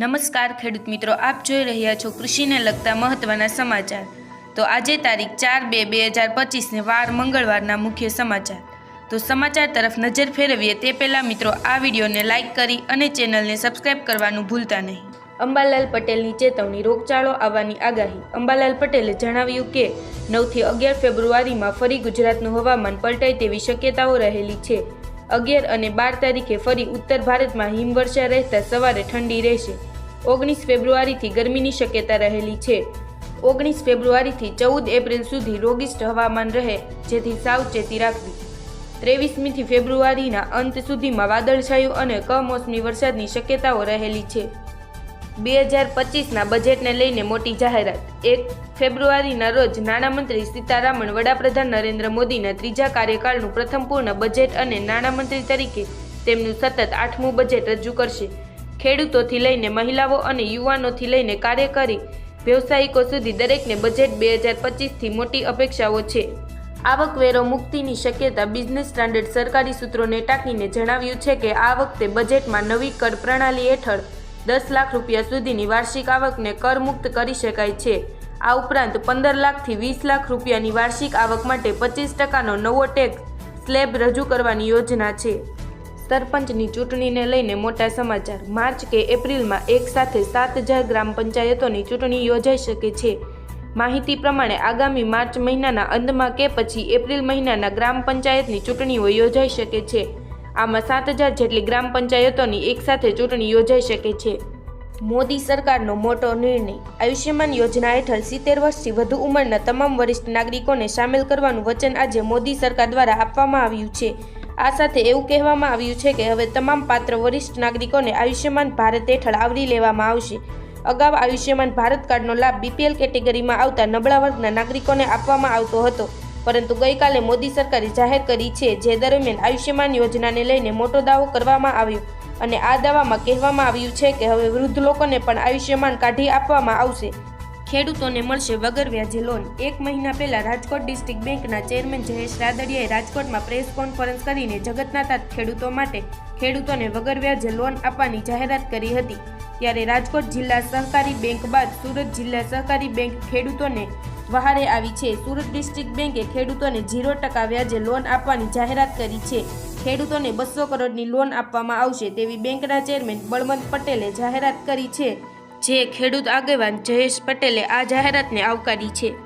નમસ્કાર ખેડૂત મિત્રો, આપ જોઈ રહ્યા છો કૃષિને લગતા મહત્વના સમાચાર. તો આજે તારીખ ચાર બે બે હજાર પચીસને વાર મંગળવારના મુખ્ય સમાચાર. તો સમાચાર તરફ નજર ફેરવીએ તે પહેલાં મિત્રો, આ વિડીયોને લાઇક કરી અને ચેનલને સબસ્ક્રાઇબ કરવાનું ભૂલતા નહીં. અંબાલાલ પટેલની ચેતવણી રોગચાળો આવવાની આગાહી. અંબાલાલ પટેલે જણાવ્યું કે, નવથી અગિયાર ફેબ્રુઆરીમાં ફરી ગુજરાતનું હવામાન પલટાય તેવી શક્યતાઓ રહેલી છે. અગિયાર અને બાર તારીખે ફરી ઉત્તર ભારતમાં હિમવર્ષા રહેતા સવારે ઠંડી રહેશે. ઓગણીસ ફેબ્રુઆરીથી ગરમીની શક્યતા રહેલી છે. ઓગણીસ ફેબ્રુઆરીથી ચૌદ એપ્રિલ સુધી રોગિષ્ટ હવામાન રહે, જેથી સાવચેતી રાખવી. ત્રેવીસમીથી ફેબ્રુઆરીના અંત સુધીમાં વાદળછાયું અને કમોસમી વરસાદની શક્યતાઓ રહેલી છે. બે હજાર પચીસના બજેટને લઈને મોટી જાહેરાત. એક ફેબ્રુઆરીના રોજ નાણામંત્રી સીતારામન, વડાપ્રધાન નરેન્દ્ર મોદીના ત્રીજા કાર્યકાળનું પ્રથમ પૂર્ણ બજેટ અને નાણામંત્રી તરીકે તેમનું સતત આઠમું બજેટ રજૂ કરશે. ખેડૂતોથી લઈને મહિલાઓ અને યુવાનોથી લઈને કાર્યકારી વ્યવસાયિકો સુધી દરેકને બજેટ બે હજાર પચીસથી મોટી અપેક્ષાઓ છે. આવકવેરો મુક્તિની શક્યતા બિઝનેસ સ્ટાન્ડર્ડ સરકારી સૂત્રોને ટાંકીને જણાવ્યું છે કે આ વખતે બજેટમાં નવી કર પ્રણાલી હેઠળ દસ લાખ રૂપિયા સુધીની વાર્ષિક આવકને કરમુક્ત કરી શકાય છે. આ ઉપરાંત પંદર લાખથી વીસ લાખ રૂપિયાની વાર્ષિક આવક માટે પચીસ ટકાનો નવો ટેક્સ સ્લેબ રજૂ કરવાની યોજના છે. સરપંચની ચૂંટણીને લઈને મોટા સમાચાર. માર્ચ કે એપ્રિલમાં એક સાથે સાત હજાર ગ્રામ પંચાયતોની ચૂંટણી યોજાઈ શકે છે. માહિતી પ્રમાણે આગામી માર્ચ મહિનાના અંતમાં કે પછી એપ્રિલ મહિનાના ગ્રામ પંચાયતની ચૂંટણીઓ યોજાઈ શકે છે. આમાં સાત હજાર જેટલી ગ્રામ પંચાયતોની એકસાથે ચૂંટણી યોજાઈ શકે છે. મોદી સરકારનો મોટો નિર્ણય. આયુષ્યમાન યોજના હેઠળ સિત્તેર વર્ષથી વધુ ઉંમરના તમામ વરિષ્ઠ નાગરિકોને સામેલ કરવાનું વચન આજે મોદી સરકાર દ્વારા આપવામાં આવ્યું છે. આ સાથે એવું કહેવામાં આવ્યું છે કે હવે તમામ પાત્ર વરિષ્ઠ નાગરિકોને આયુષ્યમાન ભારત હેઠળ આવરી લેવામાં આવશે. અગાઉ આયુષ્યમાન ભારત કાર્ડનો લાભ બીપીએલ કેટેગરીમાં આવતા નબળા વર્ગના નાગરિકોને આપવામાં આવતો હતો. પરંતુ ગઈકાલે મોદી સરકારે જાહેર કરી છે જે દરમિયાન આયુષ્યમાન યોજનાને લઈને મોટો દાવો કરવામાં આવ્યો અને આ દાવામાં કહેવામાં આવ્યું છે કે હવે વૃદ્ધ લોકોને પણ આયુષ્યમાન કાઢી આપવામાં આવશે. ખેડૂતોને મળશે વગર વ્યાજે લોન. એક મહિના પહેલા રાજકોટ ડિસ્ટ્રિક્ટ બેંકના ચેરમેન જયેશ રાદડિયાએ રાજકોટમાં પ્રેસ કોન્ફરન્સ કરીને જગતનાથા ખેડૂતો માટે ખેડૂતોને વગર વ્યાજે લોન આપવાની જાહેરાત કરી હતી. ત્યારે રાજકોટ જિલ્લા સહકારી બેંક બાદ સુરત જિલ્લા સહકારી બેંક ખેડૂતોને વહારે આવી છે. સુરત ડિસ્ટ્રિક્ટ બેંકે ખેડૂતોને ઝીરો ટકા વ્યાજે લોન આપવાની જાહેરાત કરી છે. ખેડૂતોને બસો કરોડની લોન આપવામાં આવશે તેવી બેંકના ચેરમેન બળવંત પટેલે જાહેરાત કરી છે. જે ખેડૂત આગેવાન જયેશ પટેલે આ જાહેરાતને આવકારી છે.